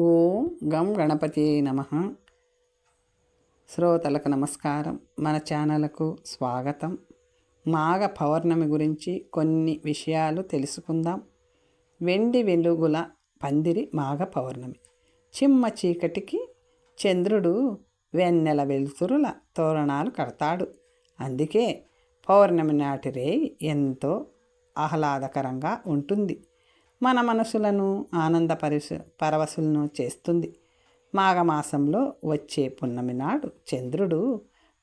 ఓం గం గణపతి నమ. శ్రోతలకు నమస్కారం. మన ఛానల్కు స్వాగతం. మాఘ పౌర్ణమి గురించి కొన్ని విషయాలు తెలుసుకుందాం. వెండి వెలుగుల పందిరి మాఘ పౌర్ణమి. చిమ్మ చీకటికి చంద్రుడు వెన్నెల వెలుతురుల తోరణాలు కడతాడు. అందుకే పౌర్ణమి నాటి రేయి ఎంతో ఆహ్లాదకరంగా ఉంటుంది. మన మనసులను ఆనంద పరిసు పరవశులను చేస్తుంది. మాఘమాసంలో వచ్చే పున్నమి నాడు చంద్రుడు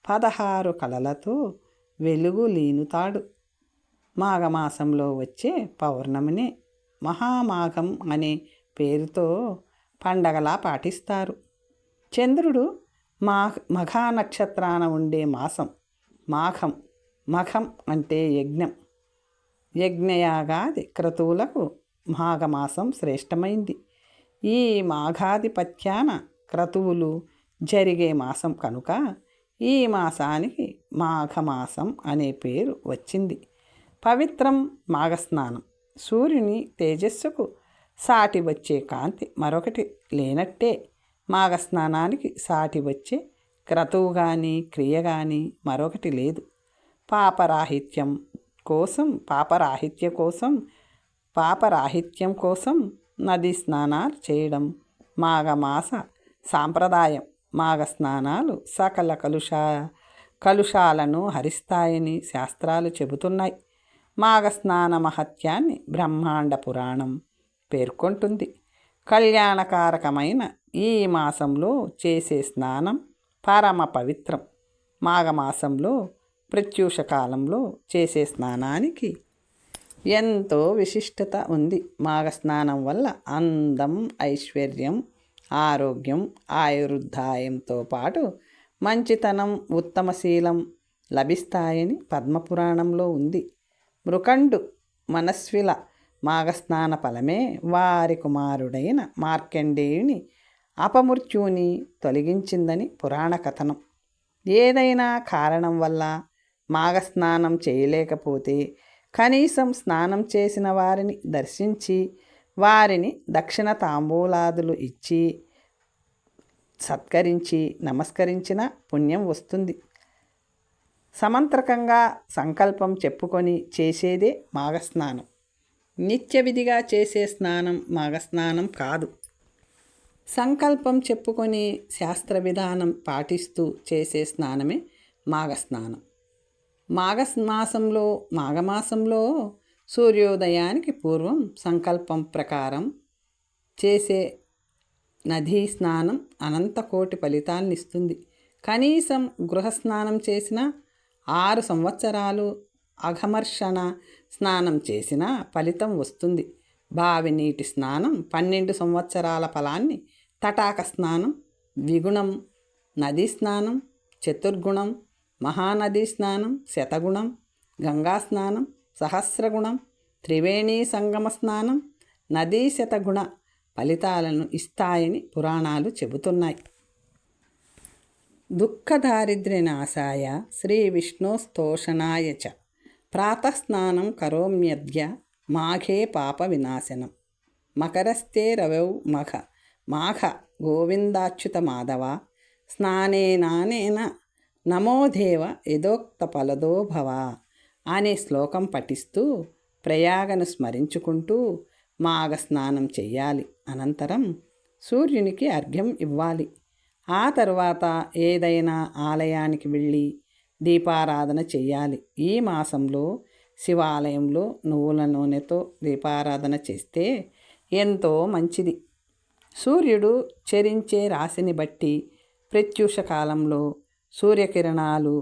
పదహారు కళలతో వెలుగు లీనుతాడు. మాఘమాసంలో వచ్చే పౌర్ణమిని మహామాఘం అనే పేరుతో పండగలా పాటిస్తారు. చంద్రుడు మా మఘా నక్షత్రాన ఉండే మాసం మాఘం మఘం అంటే యజ్ఞం. యజ్ఞయాగాది క్రతువులకు మాఘమాసం శ్రేష్టమైంది. ఈ మాఘాధిపత్యాన క్రతువులు జరిగే మాసం కనుక ఈ మాసానికి మాఘమాసం అనే పేరు వచ్చింది. పవిత్రం మాఘస్నానం. సూర్యుని తేజస్సుకు సాటి వచ్చే కాంతి మరొకటి లేనట్టే. మాఘస్నానానికి సాటి వచ్చే క్రతువు కానీ క్రియ కానీ మరొకటి లేదు. పాపరాహిత్యం కోసం పాపరాహిత్య కోసం పాపరాహిత్యం కోసం నది స్నానాలు చేయడం మాఘమాస సాంప్రదాయం మాఘ స్నానాలు సకల కలుష కలుషాలను హరిస్తాయని శాస్త్రాలు చెబుతున్నాయి. మాఘ స్నాన మహత్యాన్ని బ్రహ్మాండ పురాణం పేర్కొంటుంది. కళ్యాణకారకమైన ఈ మాసంలో చేసే స్నానం పరమ పవిత్రం. మాఘమాసంలో ప్రత్యూష కాలంలో చేసే స్నానానికి ఎంతో విశిష్టత ఉంది. మాఘస్నానం వల్ల అందం ఐశ్వర్యం ఆరోగ్యం ఆయుర్దాయంతో పాటు మంచితనం ఉత్తమశీలం లభిస్తాయని పద్మపురాణంలో ఉంది. మృకండు మనస్విల మాఘస్నాన ఫలమే వారి కుమారుడైన మార్కండేయుని అపమృత్యుని తొలగించిందని పురాణ కథనం. ఏదైనా కారణం వల్ల మాఘస్నానం చేయలేకపోతే కనీసం స్నానం చేసిన వారిని దర్శించి వారిని దక్షిణ తాంబూలాదులు ఇచ్చి సత్కరించి నమస్కరించిన పుణ్యం వస్తుంది. సమంత్రకంగా సంకల్పం చెప్పుకొని చేసేదే మాఘస్నానం. నిత్య విధిగా చేసే స్నానం మాఘస్నానం కాదు. సంకల్పం చెప్పుకొని శాస్త్ర విధానం పాటిస్తూ చేసే స్నానమే మాఘస్నానం. మాఘమాసంలో మాఘమాసంలో సూర్యోదయానికి పూర్వం సంకల్పం ప్రకారం చేసే నదీ స్నానం అనంత కోటి ఫలితాలను ఇస్తుంది. కనీసం గృహ స్నానం చేసిన ఆరు సంవత్సరాలు అఘమర్షణ స్నానం చేసిన ఫలితం వస్తుంది. బావి నీటి స్నానం పన్నెండు సంవత్సరాల ఫలాన్ని తటాక స్నానం ద్విగుణం నదీ స్నానం చతుర్గుణం మహానదీ స్నానం శతగుణం గంగా స్నానం సహస్రగుణం త్రివేణీ సంగమ స్నానం నదీ శతగుణ ఫలితాలను ఇస్తాయని పురాణాలు చెబుతున్నాయి. దుఃఖదారిద్ర్యనాశాయ శ్రీ విష్ణోస్తోషణాయ చ. ప్రాతస్నానం కరోమ్యద్య మాఘే పాప వినాశనం మకరస్తే రవౌ మఘ. మాఘ గోవిందాచ్యుత మాధవ. స్నానేనానేన నమోదేవ యథోక్త ఫలదో భవ అనే శ్లోకం పఠిస్తూ ప్రయాగను స్మరించుకుంటూ మాఘ స్నానం చెయ్యాలి. అనంతరం సూర్యునికి అర్ఘ్యం ఇవ్వాలి. ఆ తరువాత ఏదైనా ఆలయానికి వెళ్ళి దీపారాధన చెయ్యాలి. ఈ మాసంలో శివాలయంలో నువ్వుల నూనెతో దీపారాధన చేస్తే ఎంతో మంచిది. సూర్యుడు చరించే రాశిని బట్టి ప్రత్యూష కాలంలో సూర్యకిరణాలు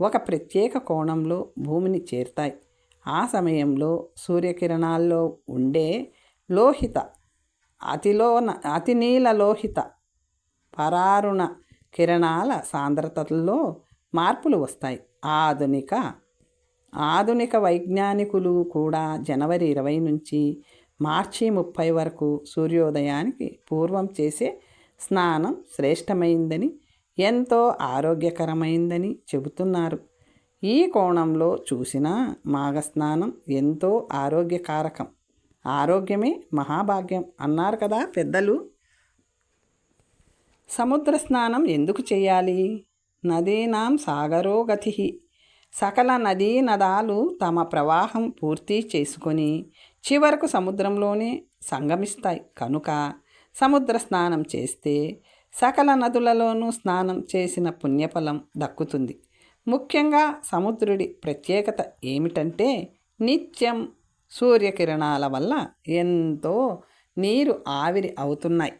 ఒక ప్రత్యేక కోణంలో భూమిని చేరుతాయి. ఆ సమయంలో సూర్యకిరణాల్లో ఉండే లోహిత అతిలోన అతినీల లోహిత పరారుణ కిరణాల సాంద్రతల్లో మార్పులు వస్తాయి. ఆధునిక ఆధునిక వైజ్ఞానికులు కూడా జనవరి ఇరవై నుంచి మార్చి ముప్పై వరకు సూర్యోదయానికి పూర్వం చేసే స్నానం శ్రేష్టమైందని ఎంతో ఆరోగ్యకరమైందని చెబుతున్నారు. ఈ కోణంలో చూసినా మాఘస్నానం ఎంతో ఆరోగ్యకారకం. ఆరోగ్యమే మహాభాగ్యం అన్నారు కదా పెద్దలు. సముద్ర స్నానం ఎందుకు చేయాలి? నదీనాం సాగరో గతి సకల నదీ నదాలు తమ ప్రవాహం పూర్తి చేసుకొని చివరకు సముద్రంలోనే సంగమిస్తాయి. కనుక సముద్ర స్నానం చేస్తే సకల నదులలోనూ స్నానం చేసిన పుణ్యఫలం దక్కుతుంది. ముఖ్యంగా సముద్రుడి ప్రత్యేకత ఏమిటంటే నిత్యం సూర్యకిరణాల వల్ల ఎంతో నీరు ఆవిరి అవుతున్నాయి.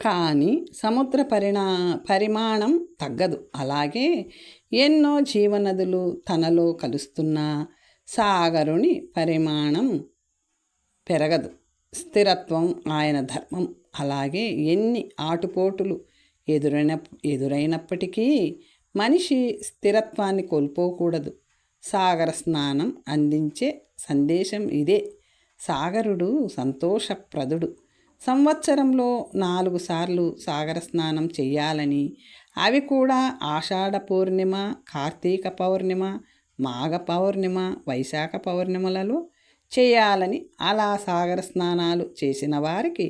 కానీ సముద్ర పరిణా పరిమాణం తగ్గదు. అలాగే ఎన్నో జీవనదులు తనలో కలుస్తున్న సాగరుని పరిమాణం పెరగదు. స్థిరత్వం ఆయన ధర్మం. అలాగే ఎన్ని ఆటుపోటులు ఎదురైన ఎదురైనప్పటికీ మనిషి స్థిరత్వాన్ని కోల్పోకూడదు. సాగర స్నానం అందించే సందేశం ఇదే. సాగరుడు సంతోషప్రదుడు. సంవత్సరంలో నాలుగు సార్లు సాగర స్నానం చేయాలని అవి కూడా ఆషాఢ పౌర్ణిమ కార్తీక పౌర్ణిమ మాఘ పౌర్ణిమ వైశాఖ పౌర్ణిమలలో చేయాలని అలా సాగర స్నానాలు చేసిన వారికి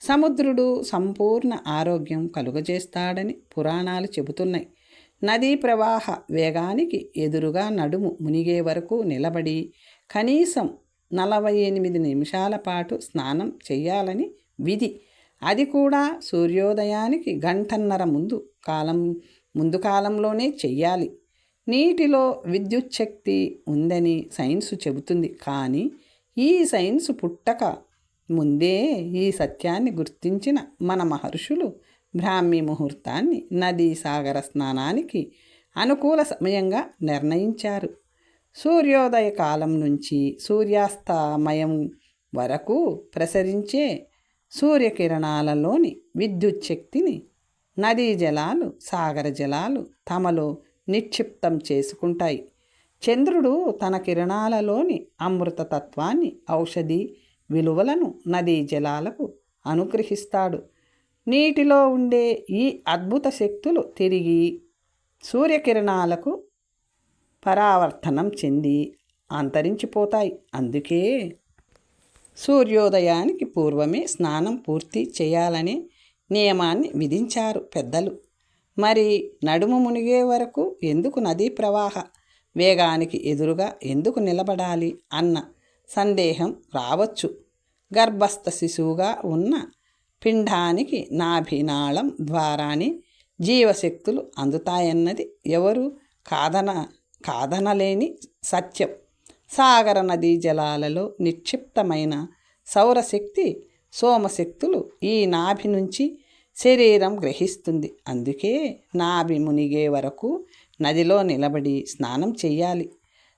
సముద్రుడు సంపూర్ణ ఆరోగ్యం కలుగజేస్తాడని పురాణాలు చెబుతున్నాయి. నదీ ప్రవాహ వేగానికి ఎదురుగా నడుము మునిగే వరకు నిలబడి కనీసం నలభై ఎనిమిది నిమిషాల పాటు స్నానం చేయాలని విధి. అది కూడా సూర్యోదయానికి గంటన్నర ముందు కాలం ముందు కాలంలోనే చెయ్యాలి. నీటిలో విద్యుత్ శక్తి ఉందని సైన్సు చెబుతుంది. కానీ ఈ సైన్సు పుట్టక ముందే ఈ సత్యాన్ని గుర్తించిన మన మహర్షులు బ్రాహ్మీ ముహూర్తాన్ని నదీ సాగర స్నానానికి అనుకూల సమయంగా నిర్ణయించారు. సూర్యోదయ కాలం నుంచి సూర్యాస్తమయం వరకు ప్రసరించే సూర్యకిరణాలలోని విద్యుత్ శక్తిని నదీ జలాలు సాగర జలాలు తమలో నిక్షిప్తం చేసుకుంటాయి. చంద్రుడు తన కిరణాలలోని అమృతతత్వాన్ని ఔషధి విలువలను నదీ జలాలకు అనుగ్రహిస్తాడు. నీటిలో ఉండే ఈ అద్భుత శక్తులు తిరిగి సూర్యకిరణాలకు పరావర్తనం చెంది అంతరించిపోతాయి. అందుకే సూర్యోదయానికి పూర్వమే స్నానం పూర్తి చేయాలనే నియమాన్ని విధించారు పెద్దలు. మరి నడుము మునిగే వరకు ఎందుకు నదీ ప్రవాహ? వేగానికి ఎదురుగా ఎందుకు నిలబడాలి అన్న సందేహం రావచ్చు. గర్భస్థ శిశువుగా ఉన్న పిండానికి నాభినాళం ద్వారానే జీవశక్తులు అందుతాయన్నది ఎవరు? కాదన కాదనలేని సత్యం. సాగర నదీ జలాలలో నిక్షిప్తమైన సౌరశక్తి సోమశక్తులు ఈ నాభి నుంచి శరీరం గ్రహిస్తుంది. అందుకే నాభి మునిగే వరకు నదిలో నిలబడి స్నానం చెయ్యాలి.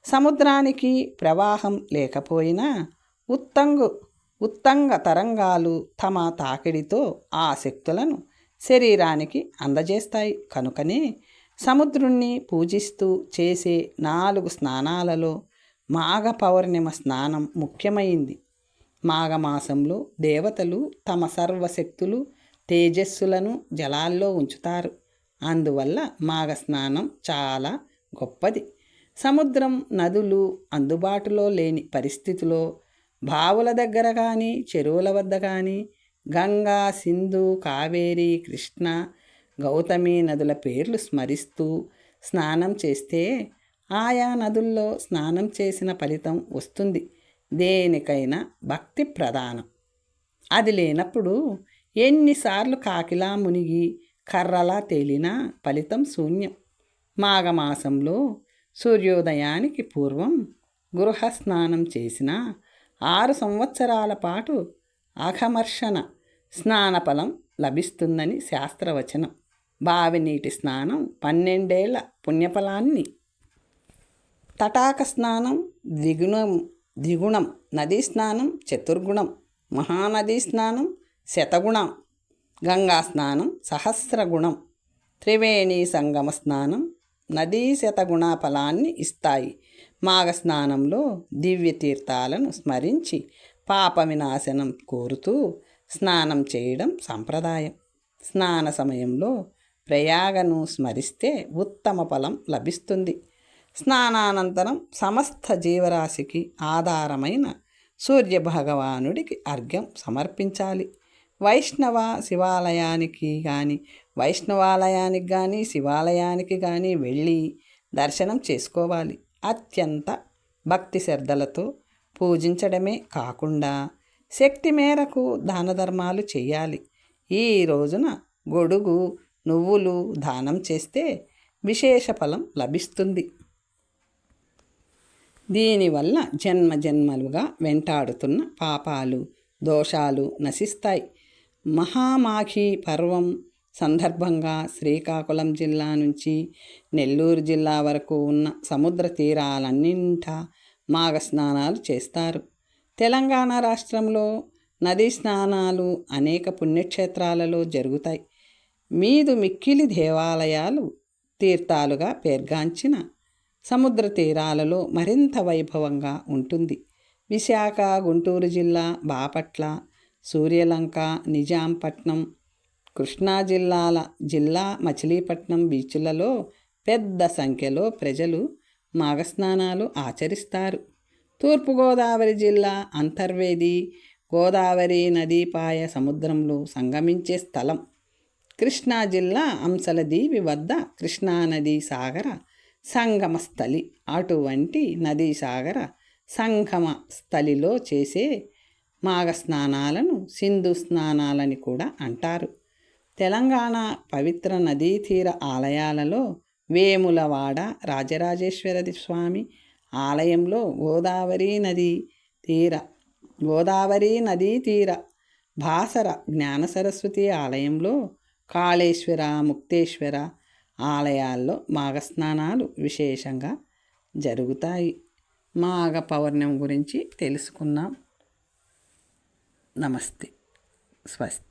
సముద్రానికి ప్రవాహం లేకపోయినా ఉత్తంగు ఉత్తంగ తరంగాలు తమ తాకిడితో ఆ శక్తులను శరీరానికి అందజేస్తాయి. కనుకనే సముద్రుణ్ణి పూజిస్తూ చేసే నాలుగు స్నానాలలో మాఘ పౌర్ణిమ స్నానం ముఖ్యమైంది. మాఘమాసంలో దేవతలు తమ సర్వశక్తులు తేజస్సులను జలాల్లో ఉంచుతారు. అందువల్ల మాఘస్నానం చాలా గొప్పది. సముద్రం నదులు అందుబాటులో లేని పరిస్థితిలో బావుల దగ్గర కానీ చెరువుల వద్ద కానీ గంగా సింధు కావేరి కృష్ణ గౌతమి నదుల పేర్లు స్మరిస్తూ స్నానం చేస్తే ఆయా నదుల్లో స్నానం చేసిన ఫలితం వస్తుంది. దేనికైనా భక్తి ప్రధానం. అది లేనప్పుడు ఎన్నిసార్లు కాకిలా మునిగి కర్రలా తేలినా ఫలితం శూన్యం. మాఘమాసంలో సూర్యోదయానికి పూర్వం గృహ స్నానం చేసిన ఆరు సంవత్సరాల పాటు అఘమర్షణ స్నానఫలం లభిస్తుందని శాస్త్రవచనం. బావి నీటి స్నానం పన్నెండేళ్ళ పుణ్యఫలాన్ని. తటాక స్నానం ద్విగుణం ద్విగుణం నదీ స్నానం చతుర్గుణం మహానదీ స్నానం శతగుణం. గంగా స్నానం సహస్రగుణం. త్రివేణి సంగమ స్నానం నదీ శతగుణ ఫలాన్ని ఇస్తాయి. మాఘ స్నానంలో దివ్య తీర్థాలను స్మరించి పాప వినాశనం కోరుతూ స్నానం చేయడం సంప్రదాయం. స్నాన సమయంలో ప్రయాగను స్మరిస్తే ఉత్తమ ఫలం లభిస్తుంది. స్నానానంతరం సమస్త జీవరాశికి ఆధారమైన సూర్యభగవానుడికి అర్ఘ్యం సమర్పించాలి. వైష్ణవ శివాలయానికి కానీ వైష్ణవాలయానికి కానీ శివాలయానికి కానీ వెళ్ళి దర్శనం చేసుకోవాలి. అత్యంత భక్తి శ్రద్ధలతో పూజించడమే కాకుండా శక్తి మేరకు దాన ధర్మాలు చేయాలి. ఈ రోజున గొడుగు నువ్వులు దానం చేస్తే విశేష ఫలం లభిస్తుంది. దీనివల్ల జన్మ జన్మలుగా వెంటాడుతున్న పాపాలు దోషాలు నశిస్తాయి. మహామాఖి పర్వం సందర్భంగా శ్రీకాకుళం జిల్లా నుంచి నెల్లూరు జిల్లా వరకు ఉన్న సముద్ర తీరాలన్నింటా మాఘ స్నానాలు చేస్తారు. తెలంగాణ రాష్ట్రంలో నదీ స్నానాలు అనేక పుణ్యక్షేత్రాలలో జరుగుతాయి. మీదు మిక్కిలి దేవాలయాలు తీర్థాలుగా పేర్గాంచిన సముద్ర తీరాలలో మరింత వైభవంగా ఉంటుంది. విశాఖ గుంటూరు జిల్లా బాపట్ల సూర్యలంక నిజాంపట్నం కృష్ణా జిల్లాల జిల్లా మచిలీపట్నం బీచ్లలో పెద్ద సంఖ్యలో ప్రజలు మాఘస్నానాలు ఆచరిస్తారు. తూర్పుగోదావరి జిల్లా అంతర్వేది గోదావరి నదీపాయ సముద్రంలో సంగమించే స్థలం. కృష్ణా జిల్లా అంశలదీవి వద్ద కృష్ణానదీ సాగర సంగమ స్థలి. అటువంటి నదీ సాగర సంగమ స్థలిలో చేసే మాఘ స్నానాలను సింధు స్నానాలని కూడా అంటారు. తెలంగాణ పవిత్ర నదీ తీర ఆలయాలలో వేములవాడ రాజరాజేశ్వర స్వామి ఆలయంలో గోదావరి నది తీర గోదావరి నదీ తీర భాసర జ్ఞాన సరస్వతి ఆలయంలో కాళేశ్వర ముక్తేశ్వర ఆలయాల్లో మాఘస్నానాలు విశేషంగా జరుగుతాయి. మాఘ పౌర్ణమి గురించి తెలుసుకున్నాం నమస్తే. స్వస్తి.